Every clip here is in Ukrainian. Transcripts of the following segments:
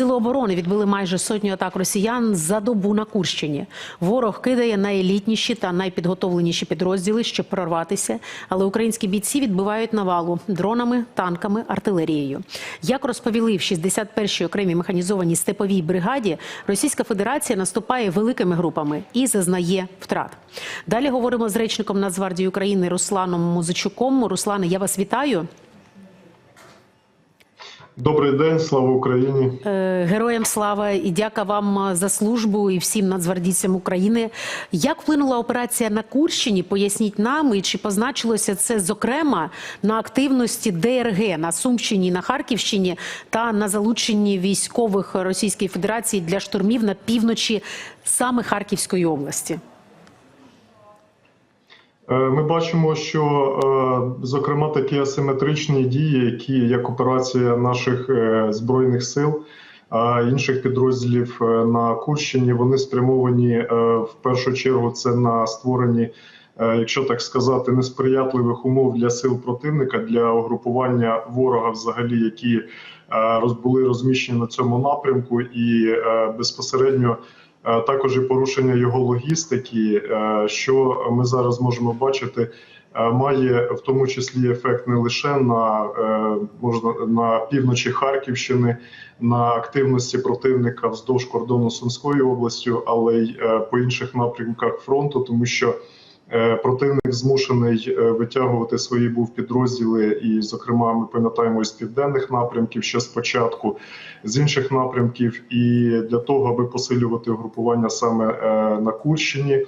Сили оборони відбили майже сотню атак росіян за добу на Курщині. Ворог кидає найелітніші та найпідготовленіші підрозділи, щоб прорватися. Але українські бійці відбивають навалу дронами, танками, артилерією. Як розповіли в 61-й окремій механізованій степовій бригаді, Російська Федерація наступає великими групами і зазнає втрат. Далі говоримо з речником Нацгвардії України Русланом Музичуком. Руслане, я вас вітаю. Добрий день, слава Україні. Е, Героям слава і дяка вам за службу і всім нацгвардійцям України. Як вплинула операція на Курщині? Поясніть нам, і чи позначилося це зокрема на активності ДРГ на Сумщині, на Харківщині та на залученні військових Російської Федерації для штурмів на півночі саме Харківської області? Е, Ми бачимо, що е, зокрема такі асиметричні дії, які як операція наших е, збройних сил інших підрозділів на Курщині, вони спрямовані в першу чергу це на створенні, якщо так сказати, несприятливих умов для сил противника для угрупування ворога, взагалі, які були розміщені на цьому напрямку, і безпосередньо. Також і порушення його логістики, е, що ми зараз можемо бачити, е, має в тому числі ефект не лише на е, можна на півночі Харківщини, на активності противника вздовж кордону Сумською областю, але й по інших напрямках фронту, тому що противник змушений е, витягувати свої був підрозділи, і, зокрема, ми пам'ятаємо з південних напрямків ще спочатку, з інших напрямків, і для того, аби посилювати угрупування саме е, на Курщині.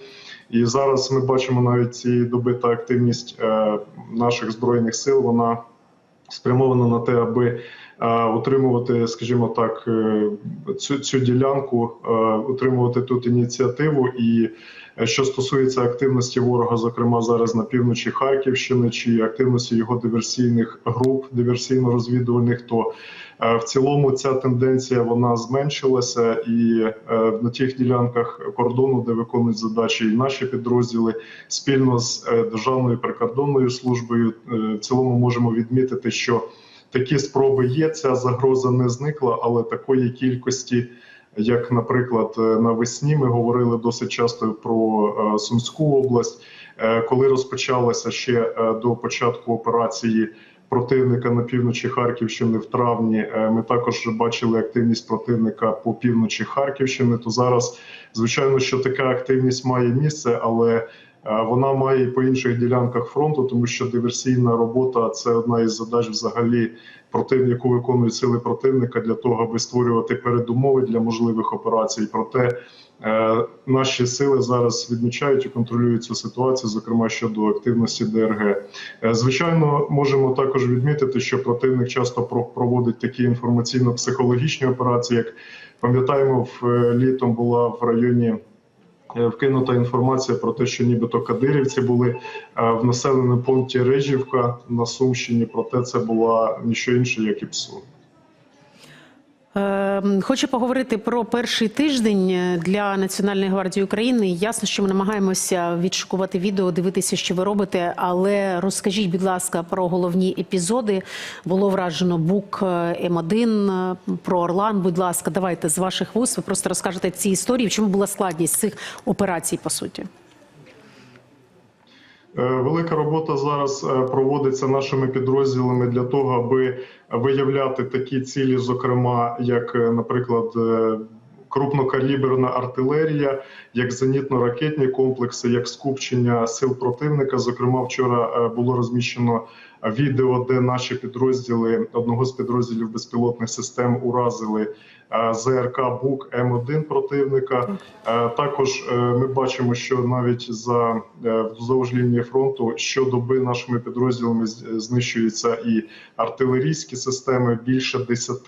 І зараз ми бачимо навіть цієї доби та активність е, наших збройних сил. Вона спрямована на те, аби е, утримувати, скажімо так, е, цю, цю ділянку, е, утримувати тут ініціативу. І е, що стосується активності ворога, зокрема зараз на півночі Харківщини, чи активності його диверсійних груп, диверсійно-розвідувальних, то е, в цілому ця тенденція вона зменшилася, і е, на тих ділянках кордону, де виконують задачі, і наші підрозділи спільно з е, Державною прикордонною службою, е, в цілому можемо відмітити, що такі спроби є. Ця загроза не зникла, але такої кількості. Як, наприклад, е, навесні ми говорили досить часто про е, Сумську область, Е, коли розпочалася ще до початку операції противника на півночі Харківщини в травні. Ми також бачили активність противника по півночі Харківщини. То зараз, звичайно, що така активність має місце, але вона має і по інших ділянках фронту, тому що диверсійна робота це одна із задач взагалі против, яку виконують сили противника для того, аби створювати передумови для можливих операцій. Проте е, наші сили зараз відмічають і контролюють цю ситуацію, зокрема щодо активності ДРГ. Е, Звичайно, можемо також відмітити, що противник часто про- проводить такі інформаційно-психологічні операції. Як пам'ятаємо, в е, літом була в районі. Е, Вкинута інформація про те, що нібито кадирівці були е, в населеному пункті Рижівка на Сумщині. Проте це була ніщо інше, як і ПСУ. Е, Хочу поговорити про перший тиждень для Національної гвардії України. Ясно, що ми намагаємося відшукувати відео, дивитися, що ви робите. Але розкажіть, будь ласка, про головні епізоди. Було вражено Бук М1 про Орлан. Будь ласка, давайте з ваших вуст. Ви просто розкажете ці історії. В чому була складність цих операцій, по суті? Е, Велика робота зараз е, проводиться нашими підрозділами для того, аби виявляти такі цілі, зокрема, як, е, наприклад, крупнокаліберна артилерія, як зенітно-ракетні комплекси, як скупчення сил противника. Зокрема, вчора було розміщено відео, де наші підрозділи одного з підрозділів безпілотних систем уразили ЗРК БУК М1 противника. Е, Також е, ми бачимо, що навіть за е, вздовж лінії фронту щодоби нашими підрозділами знищуються і артилерійські системи більше 10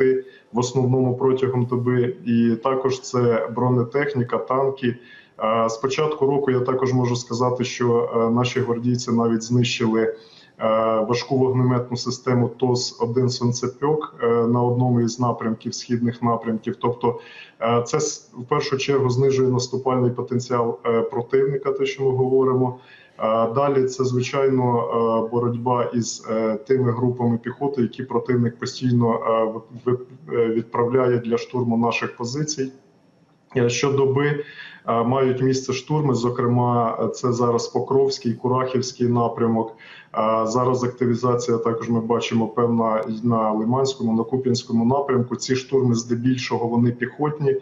в основному протягом доби, і також це бронетехніка, танки. Е, З початку року я також можу сказати, що е, наші гвардійці навіть знищили е, важку вогнеметну систему ТОС 1 сонцепьок е, на одному із напрямків східних напрямків. Тобто, е, це в першу чергу знижує наступальний потенціал е, противника, те, що ми говоримо. Е, Далі це звичайно е, боротьба із е, тими групами піхоти, які противник постійно е, е, відправляє для штурму наших позицій. Е, Щодоби е, мають місце штурми. Зокрема, це зараз Покровський, Курахівський напрямок. Зараз активізація також ми бачимо певна на Лиманському, на Куп'янському напрямку. Ці штурми здебільшого вони піхотні.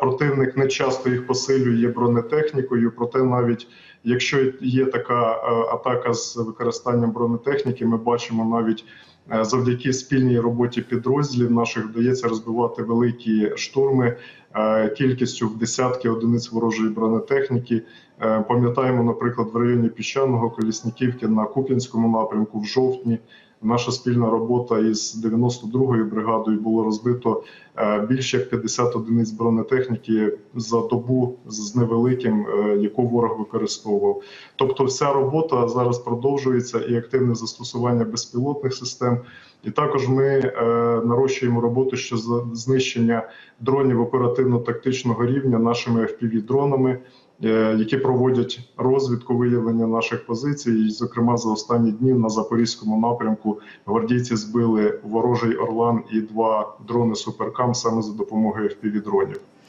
Противник не часто їх посилює бронетехнікою, проте навіть якщо є така атака з використанням бронетехніки, ми бачимо навіть. Е, Завдяки спільній роботі підрозділів наших вдається розбивати великі штурми е, кількістю в десятки одиниць ворожої бронетехніки. Е, Пам'ятаємо, наприклад, в районі Піщаного Колісниківки на Куп'янському напрямку в жовтні. Наша спільна робота із 92-ю бригадою було розбито е, більше як 50 одиниць бронетехніки за добу з невеликим, е, яку ворог використовував. Тобто, вся робота зараз продовжується і активне застосування безпілотних систем. І також ми е, нарощуємо роботу щодо знищення дронів оперативно-тактичного рівня нашими FPV-дронами, е, які проводять розвідку виявлення наших позицій. І, зокрема, за останні дні на запорізькому напрямку гвардійці збили ворожий Орлан і два дрони Суперкам саме за допомогою FPV-дронів.